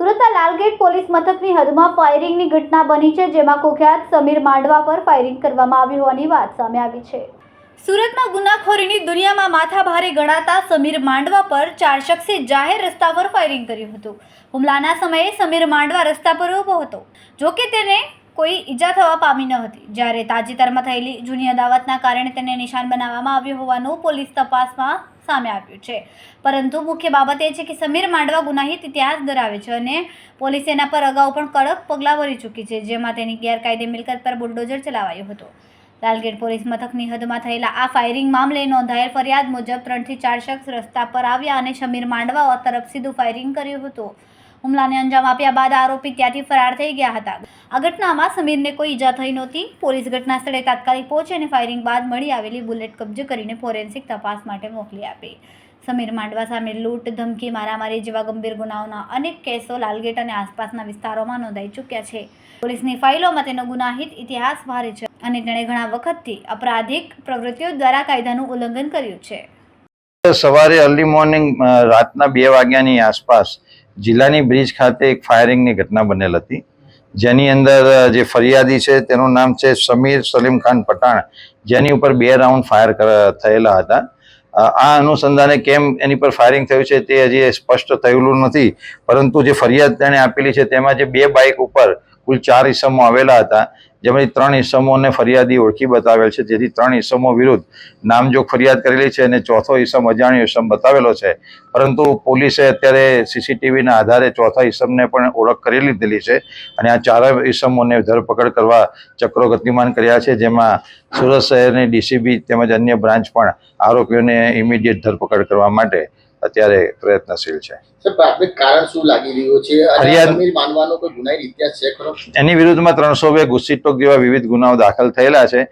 સુરતના લાલગેટ પોલીસ મથકની હદમાં ફાયરિંગની ઘટના બની છે, જેમાં કુખ્યાત સમીર માંડવા પર ફાયરિંગ કરવામાં આવી હોવાની વાત સામે આવી છે. સુરતમાં ગુનાખોરીની દુનિયામાં માથાભારે ગણાતા સમીર માંડવા પર ચાર શખ્સે જાહેર રસ્તા પર ફાયરિંગ કર્યું હતું. હુમલાના સમયે સમીર માંડવા રસ્તા પર ઊભો હતો. જોકે તેને કોઈ ઈજા થવા પામી ન હતી. જ્યારે તાજેતરમાં થયેલી જૂની અદાવતના કારણે તેને નિશાન બનાવવામાં આવ્યું હોવાનું પોલીસ તપાસમાં સામે આવ્યું છે. પરંતુ મુખ્ય બાબત એ છે કે સમીર માંડવા ગુનાહિત ઇતિહાસ ધરાવે છે અને પોલીસ એના પર અગાઉ પણ કડક પગલાં ભરી ચૂકી છે, જેમાં તેની ગેરકાયદે મિલકત પર બુલડોઝર ચલાવાયો હતો. લાલગેટ પોલીસ મથકની હદમાં થયેલા આ ફાયરિંગ મામલે નોંધાયેલ ફરિયાદ મુજબ ત્રણથી ચાર શખ્સ રસ્તા પર આવ્યા અને સમીર માંડવા તરફ સીધું ફાયરિંગ કર્યું હતું. હુમલાને અંજામ આપ્યા બાદ આરોપી ત્યાંથી ફરાર થઈ ગયા હતા. આ ઘટનામાં સમીરને કોઈ ઈજા થઈ નહોતી. પોલીસ ઘટના સ્થળે તાત્કાલિક પહોંચી અને ફાયરિંગ બાદ મળી આવેલી બુલેટ કબજે કરીને ફોરેન્સિક તપાસ માટે મોકલી આપી. સમીર માંડવા સામે લૂંટ, ધમકી, મારામારી જેવા ગંભીર ગુનાઓના અનેક કેસો લાલગેટ અને આસપાસના વિસ્તારોમાં નોંધાઈ ચૂક્યા છે. પોલીસની ફાઇલોમાં તેનો ગુનાહિત ઇતિહાસ ભારે છે અને તેણે ઘણા વખતથી અપરાધિક પ્રવૃત્તિઓ દ્વારા કાયદાનું ઉલ્લંઘન કર્યું છે. સવારે અર્લી મોર્નિંગ રાતના બે વાગ્યાની આસપાસ જિલ્લાની બ્રિજ ખાતે એક ફાયરિંગની ઘટના બનેલ હતી. જેની અંદર જે ફરિયાદી છે તેનું નામ છે સમીર સલીમ ખાન પઠાણ, જેની ઉપર બે રાઉન્ડ ફાયર થયેલા હતા. આ અનુસંધાને કેમ એની પર ફાયરિંગ થયું છે તે હજી સ્પષ્ટ થયેલું નથી, પરંતુ જે ફરિયાદ તેણે આપેલી છે તેમાં જે બે બાઇક ઉપર કુલ ચાર ઈસમો આવેલા હતા જેમાંથી ત્રણ ઈસમોને ફરિયાદી ઓળખી બતાવેલ છે. જેથી ત્રણ ઈસમો વિરુદ્ધ નામજોગ ફરિયાદ કરેલી છે અને ચોથો ઈસમ અજાણ્યો ઈસમ બતાવેલો છે. પરંતુ પોલીસે અત્યારે સીસીટીવીના આધારે ચોથા ઈસમને પણ ઓળખ કરી લીધેલી છે અને આ ચાર ઈસમોને ધરપકડ કરવા ચક્રો ગતિમાન કર્યા છે, જેમાં સુરત શહેરની ડીસીબી તેમજ અન્ય બ્રાન્ચ પણ આરોપીઓને ઇમિડિયેટ ધરપકડ કરવા માટે અત્યારે પ્રયત્નશીલ છે. સર પ્રાથમિક કારણ શું લાગી રહ્યું છે? અને ફરિયાદ- સમીર માનવાનો કોઈ ગુનાહિત ઇતિહાસ છે ખરો? એની વિરુદ્ધમાં ત્રણસો બે ગુસ્સીટોક જેવા વિવિધ ગુનાઓ દાખલ થયેલા છે.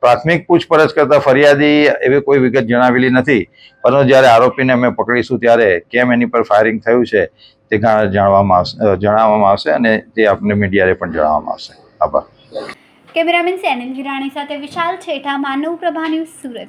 પ્રાથમિક પૂછપરછ કરતા ફરિયાદી એવી કોઈ વિગત જણાવેલી નથી. પરંતુ જ્યારે આરોપીને અમે પકડીશું ત્યારે કેમ એની પર ફાયરિંગ થયું છે તે જાણવામાં આવશે જણાવવામાં આવશે અને તે આપને મીડિયાને પણ જણાવવામાં આવશે. આભાર. કેમેરામેન સેનિલ હિરાણી સાથે વિશાલ છેઠા માનવ પ્રભા ન્યૂઝ સુરત.